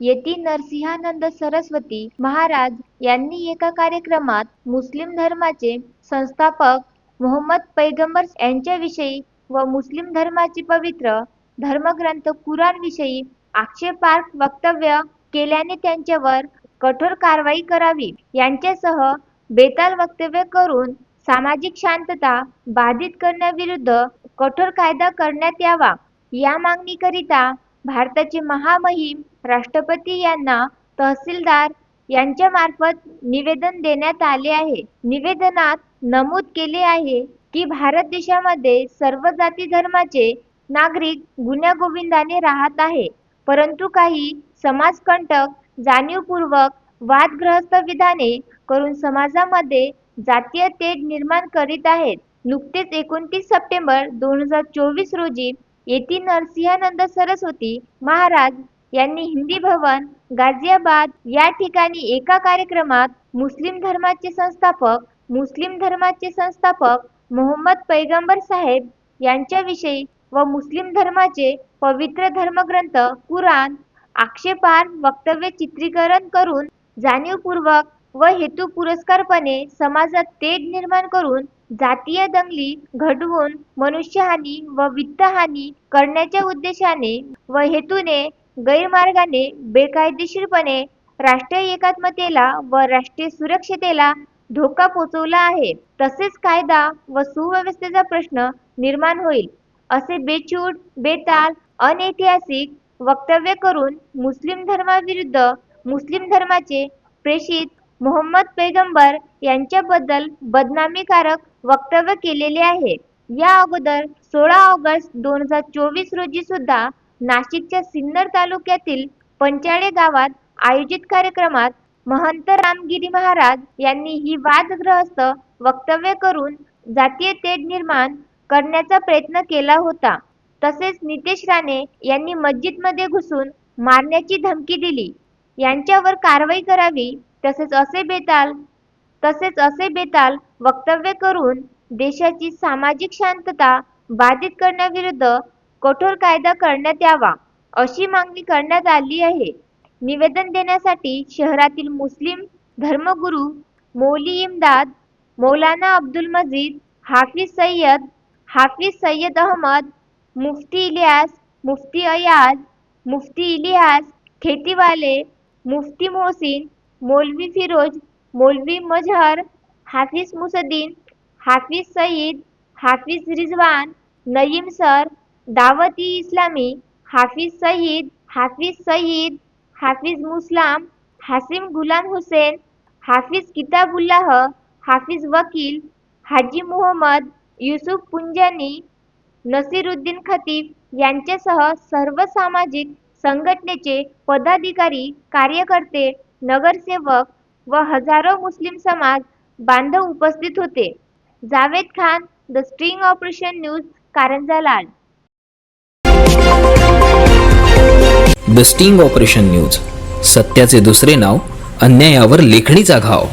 येथील नरसिंहानंद सरस्वती महाराज यांनी एका कार्यक्रमात मुस्लिम धर्माचे संस्थापक मोहम्मद पैगंबर यांच्याविषयी व मुस्लिम धर्माचे पवित्र धर्मग्रंथ कुराण विषयी आक्षेपार्ह वक्तव्य केल्याने त्यांच्यावर कठोर कारवाई करावी. यांच्यासह बेताल वक्तव्य करून सामाजिक शांतता बाधित करण्याविरुद्ध कठोर कायदा करण्यात यावा. या मागणीकरिता भारताचे महामहिम राष्ट्रपती यांना तहसीलदार यांच्यामार्फत निवेदन देण्यात आले आहे. निवेदनात नमूद केले आहे की भारत देशामध्ये सर्व जाती धर्माचे नागरिक गुण्यागोविंदाने राहत आहे. परंतु काही समाजकंटक जाणीवपूर्वक वादग्रस्त विधाने करून समाजामध्ये जातीय तेढ निर्माण करीत आहेत. नुकतेच एकोणतीस सप्टेंबर दोन हजार चोवीस रोजी येथील नरसिंहानंद सरस्वती महाराज यांनी हिंदी भवन गाझियाबाद या ठिकाणी एका कार्यक्रमात मुस्लिम धर्माचे संस्थापक मुस्लिम धर्माचे संस्थापक मोहम्मद पैगंबर साहेब यांच्याविषयी व मुस्लिम धर्माचे पवित्र धर्मग्रंथ कुराण आक्षेपार वक्तव्य चित्रीकरण करून जाणीवपूर्वक व हेतू पुरस्कारपणे समाजात तेढ निर्माण करून जातीय दंगली घडवून मनुष्यहानी व वित्तहानी करण्याच्या उद्देशाने व हेतूने गैरमार्गाने बेकायदेशीरपणे राष्ट्रीय एकात्मतेला व राष्ट्रीय सुरक्षतेला धोका पोचवला आहे. तसेच कायदा व सुव्यवस्थेचा प्रश्न निर्माण होईल असे बेचूट बेताल अनैतिहासिक वक्तव्य करून मुस्लिम धर्माविरुद्ध मुस्लिम धर्माचे प्रेषित मोहम्मद पैगंबर यांच्याबद्दल बदनामीकारक वक्तव्य केलेले आहे. या अगोदर सोळा ऑगस्ट दोन हजार चोवीस रोजी सुद्धा नाशिकच्या सिन्नर तालुक्यातील पंचाळे गावात आयोजित कार्यक्रमात महंत रामगिरी महाराज यांनी ही वादग्रस्त वक्तव्य करून जातीय तेढ निर्माण करण्याचा प्रयत्न केला होता. तसेच नितेश राणे यांनी मस्जिदमध्ये घुसून मारण्याची धमकी दिली. यांच्यावर कारवाई करावी तसेच असे बेताल तसेच असे बेताल वक्तव्य करून देशाची सामाजिक शांतता बाधित करण्याविरुद्ध कठोर कायदा करण्यात यावा अशी मागणी करण्यात आली आहे. निवेदन देण्यासाठी शहरातील मुस्लिम धर्मगुरू मौली इमदाद मौलाना अब्दुल मजीद हाफिज सय्यद हाफिज सय्यद अहमद मुफ्ती इलियास मुफ्ती अयाज मुफ्ती इलियास खेतीवाले मुफ्ती मोहसिन मौलवी फिरोज मौलवी मजहर हाफिज मुसद्दीन हाफिज सईद हाफिज रिजवान नईम सर दावती इस्लामी हाफिज सईद हाफिज सईद हाफिज मुस्लाम हासिम गुलाम हुसेन हाफिज किताबुल्लाह हाफिज वकील हाजी मोहम्मद युसुफ पुंजानी नसीरुद्दीन खतीब यांच्यासह सर्व सामाजिक संघटनेचे पदाधिकारी कार्यकर्ते नगरसेवक व हजारो मुस्लिम समाज बांधव उपस्थित होते. Javed Khan the string operation news Karanja Lal the sting operation news सत्याचे दुसरे नाव अन्यायावर लेखणीचा घाव.